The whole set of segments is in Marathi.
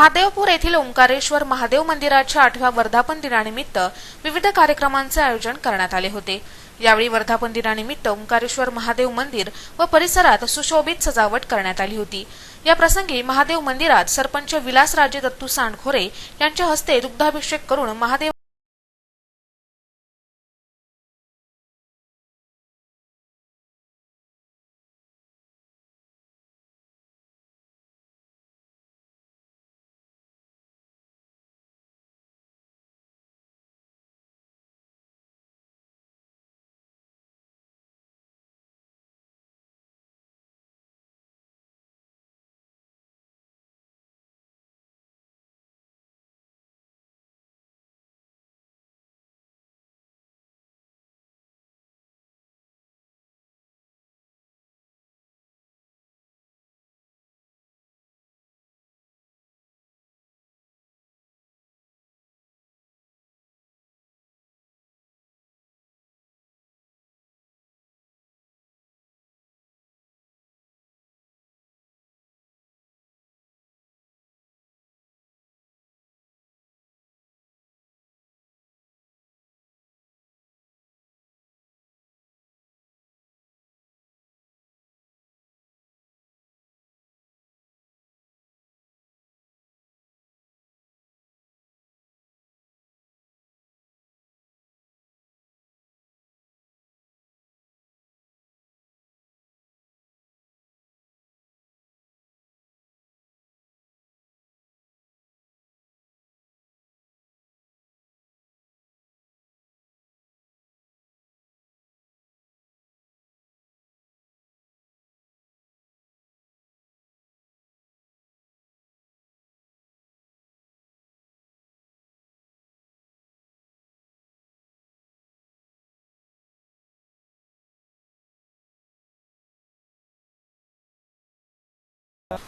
महादेवपूर येथील ओंकारेश्वर महादेव मंदिराच्या आठव्या वर्धापन दिनानिमित्त विविध कार्यक्रमांचे आयोजन करण्यात आले होते. यावेळी वर्धापन दिनानिमित्त ओंकारेश्वर महादेव मंदिर व परिसरात सुशोभित सजावट करण्यात आली होती. या प्रसंगी महादेव मंदिरात सरपंच विलासराजे दत्तू सांडखोरे यांच्या हस्ते दुग्धाभिषेक करून महादेव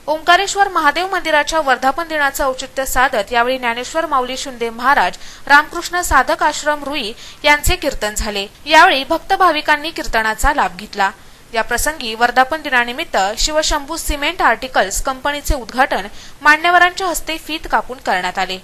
ओंकारेश्वर महादेव मंदिराच्या वर्धापन दिनाचं औचित्य साधत यावेळी ज्ञानेश्वर माऊली शिंदे महाराज रामकृष्ण साधक आश्रम रुई यांचे कीर्तन झाले. यावेळी भक्त भाविकांनी कीर्तनाचा लाभ घेतला. या प्रसंगी वर्धापन दिनानिमित्त शिवशंभू सिमेंट आर्टिकल्स कंपनीचे उद्घाटन मान्यवरांच्या हस्ते फीत कापून करण्यात आले.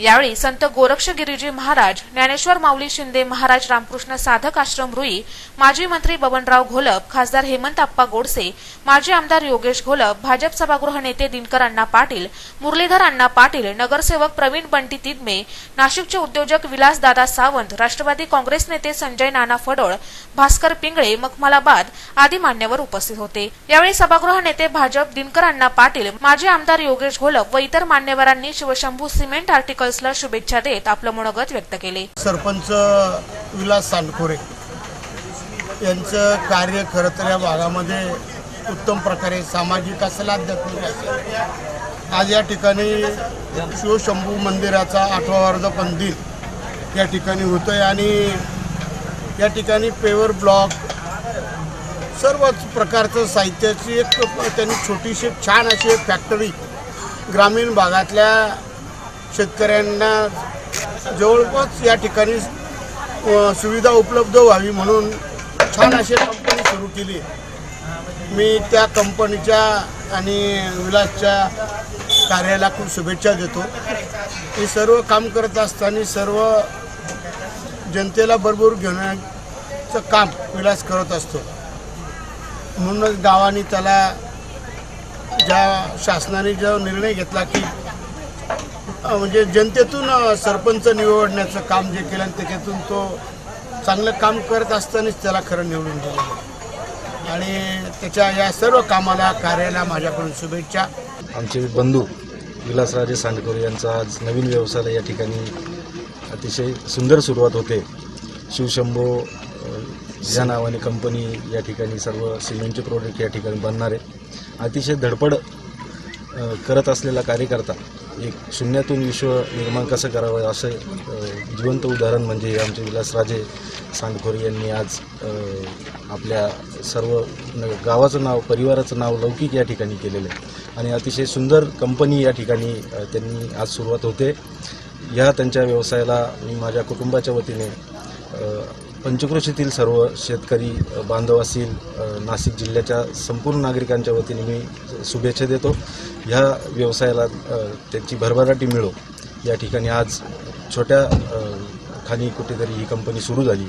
यावेळी संत गोरक्षगिरीजी महाराज ज्ञानेश्वर माऊली शिंदे महाराज रामकृष्ण साधक आश्रम रुई माजी मंत्री बबनराव घोलप खासदार हेमंत आप्पा गोडसे माजी आमदार योगेश घोलप भाजप सभागृह नेते दिनकर अण्णा पाटील मुरलीधर अण्णा पाटील नगरसेवक प्रवीण बंटी तिदमे नाशिकचे उद्योजक विलास दादा सावंत राष्ट्रवादी काँग्रेस नेते संजय नाना फडोळ भास्कर पिंगळे मखमलाबाद आदी मान्यवर उपस्थित होते. यावेळी सभागृह नेते भाजप दिनकर अण्णा पाटील माजी आमदार योगेश घोलप व इतर मान्यवरांनी शिवशंभू सिमेंट आर्टिकल आर्टिकल्सला शुभेच्छा देत आपलं मनोगत व्यक्त केले. सरपंच विलास सानखोरे यांचं कार्य खरं तर या भागामध्ये उत्तम प्रकारे सामाजिक असेल आध्यात्मिक असेल. आज या ठिकाणी शिवशंभू मंदिराचा आठवा वर्धापन दिन या ठिकाणी होतो आहे आणि या ठिकाणी पेवर ब्लॉक सर्वच प्रकारचं साहित्याची एक त्यांनी छोटीशी छान अशी एक फॅक्टरी ग्रामीण भागातल्या शेतकऱ्यांना जवळपास या ठिकाणी सुविधा उपलब्ध व्हावी म्हणून छान अशी कंपनी सुरू केली. मी त्या कंपनीच्या आणि विलासच्या कार्याला खूप शुभेच्छा देतो. हे सर्व काम करत असताना सर्व जनतेला बरोबर घेण्याचं काम विलास करत असतो. म्हणूनच गावाने त्याला ज्या शासनाने जो निर्णय घेतला की म्हणजे जनतेतून सरपंच निवडण्याचं काम जे केलं आणि त्याच्यातून तो चांगलं काम करत असतानाच त्याला खरं निवडून दिलं. आणि त्याच्या या सर्व कामाला कार्याला माझ्याकडून शुभेच्छा. आमचे बंधू विलासराजे सांडकर यांचा आज नवीन व्यवसायाला या ठिकाणी अतिशय सुंदर सुरुवात होते. शिवशंभो अ, या नावाने कंपनी या ठिकाणी सर्व सिमेंटचे प्रोडक्ट या ठिकाणी बनणार. आहे अतिशय धडपड करत असलेला कार्यकर्ता एक शून्यातून विश्व निर्माण कसं करावं असं जिवंत उदाहरण म्हणजे आमचे विलासराजे सांगखोरी यांनी आज आपल्या सर्व न- गावाचं नाव परिवाराचं नाव लौकिक या ठिकाणी केलेलं आहे. आणि अतिशय सुंदर कंपनी या ठिकाणी त्यांनी आज सुरुवात होते. ह्या त्यांच्या व्यवसायाला मी माझ्या कुटुंबाच्या वतीने पंचक्रोशीतील सर्व शेतकरी बांधव असतील नाशिक जिल्ह्याच्या संपूर्ण नागरिकांच्या वतीने मी शुभेच्छा देतो. ह्या व्यवसायाला त्यांची भरभराटी मिळो. या ठिकाणी आज छोट्या खाली कुठेतरी ही कंपनी सुरू झाली.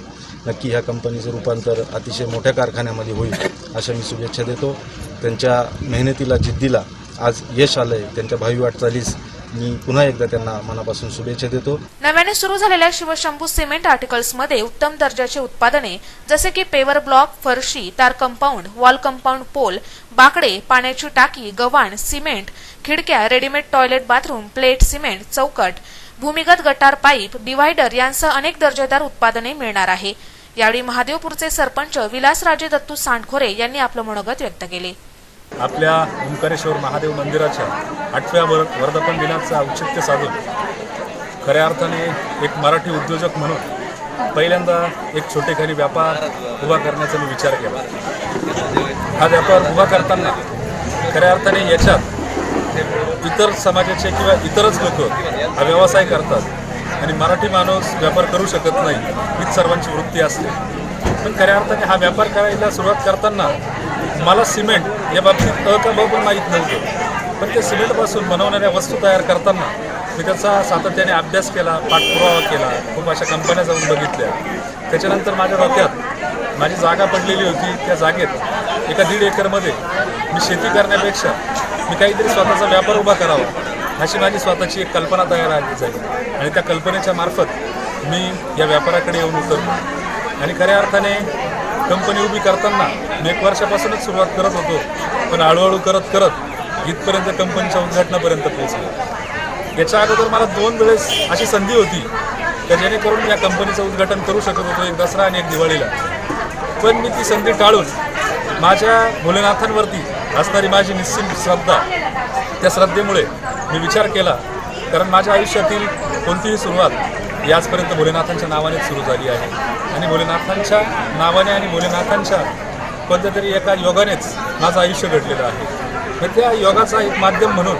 नक्की ह्या कंपनीचं रूपांतर अतिशय मोठ्या कारखान्यामध्ये होईल अशा मी शुभेच्छा देतो. त्यांच्या मेहनतीला जिद्दीला आज यश आलं आहे त्यांच्या भावी वाटचालीस मी पुन्हा एकदा त्यांना मनापासून शुभेच्छा देतो. नव्याने सुरू झालेल्या शिवशंभू सिमेंट आर्टिकल्समध्ये उत्तम दर्जाचे उत्पादने जसे की पेवर ब्लॉक फरशी तार कंपाऊंड वॉल कंपाऊंड पोल बाकडे पाण्याची टाकी गव्हाण सिमेंट खिडक्या readymade toilet bathroom plate cement चौकट भूमिगत गटार पाईप डिव्हायडर यांसह अनेक दर्जेदार उत्पादने मिळणार आहे. यावेळी महादेवपूरचे सरपंच विलासराजे दत्तू सांडखोरे यांनी आपलं मनोगत व्यक्त केले. आपल्या ओंकारेश्वर महादेव मंदिराच्या आठव्या वर वर्धापन दिनाचं औचित्य साधून खऱ्या अर्थाने एक मराठी उद्योजक म्हणून पहिल्यांदा एक छोटेखानी व्यापार उभा करण्याचा मी विचार केला. हा व्यापार उभा करताना खऱ्या अर्थाने याच्यात इतर समाजाचे किंवा इतरच लोक हा व्यवसाय करतात आणि मराठी माणूस व्यापार करू शकत नाही हीच सर्वांची वृत्ती असते. पण खऱ्या अर्थाने हा व्यापार करायला सुरुवात करताना मला सिमेंट या बाबतीत अ का पण माहीत नव्हतं. पण त्या सिमेंटपासून बनवणाऱ्या वस्तू तयार करताना मी त्याचा सातत्याने अभ्यास केला पाठपुरावा केला खूप अशा कंपन्या जाऊन बघितल्या. त्याच्यानंतर माझ्या डोक्यात माझी जागा पडलेली होती त्या जागेत एका दीड एकरमध्ये मी शेती करण्यापेक्षा मी काहीतरी स्वतःचा व्यापार उभा करावा अशी माझी स्वतःची एक कल्पना तयार आली जाईल. आणि त्या कल्पनेच्या मार्फत मी या व्यापाराकडे येऊन उतरलो. आणि खऱ्या अर्थाने कंपनी उभी करताना मी एक वर्षापासूनच सुरुवात करत होतो पण हळूहळू करत करत इथपर्यंत कंपनीच्या उद्घाटनापर्यंत पोहोचलो. याच्या अगोदर मला दोन वेळेस अशी संधी होती का जेणेकरून या कंपनीचं उद्घाटन करू शकत होतो एक दसरा आणि एक दिवाळीला. पण मी ती संधी टाळून माझ्या भोलेनाथांवरती असणारी माझी निश्चित श्रद्धा त्या श्रद्धेमुळे मी विचार केला कारण माझ्या आयुष्यातील कोणतीही सुरुवात याचपर्यंत भोलेनाथांच्या नावानेच सुरू झाली आहे. आणि भोलेनाथांच्या नावाने आणि भोलेनाथांच्या कोणत्यातरी एका योगानेच माझं आयुष्य घडलेलं आहे. तर त्या योगाचा एक माध्यम म्हणून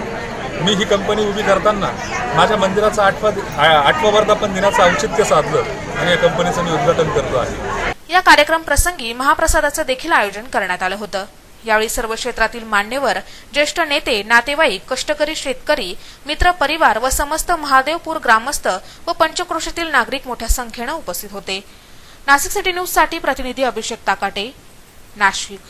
मी ही कंपनी उभी करताना माझ्या मंदिराचा आठवा आठवा वर्धापन दिनाचं औचित्य साधलं आणि या कंपनीचं मी उद्घाटन करतो आहे. या कार्यक्रम प्रसंगी महाप्रसादाचं देखील आयोजन करण्यात आलं होतं. यावेळी सर्व क्षेत्रातील मान्यवर ज्येष्ठ नेते नातेवाईक कष्टकरी शेतकरी मित्र परिवार व समस्त महादेवपूर ग्रामस्थ व पंचक्रोशीतील नागरिक मोठ्या संख्येनं उपस्थित होते. नाशिक सिटी न्यूजसाठी प्रतिनिधी अभिषेक ताकाटे नाशिक.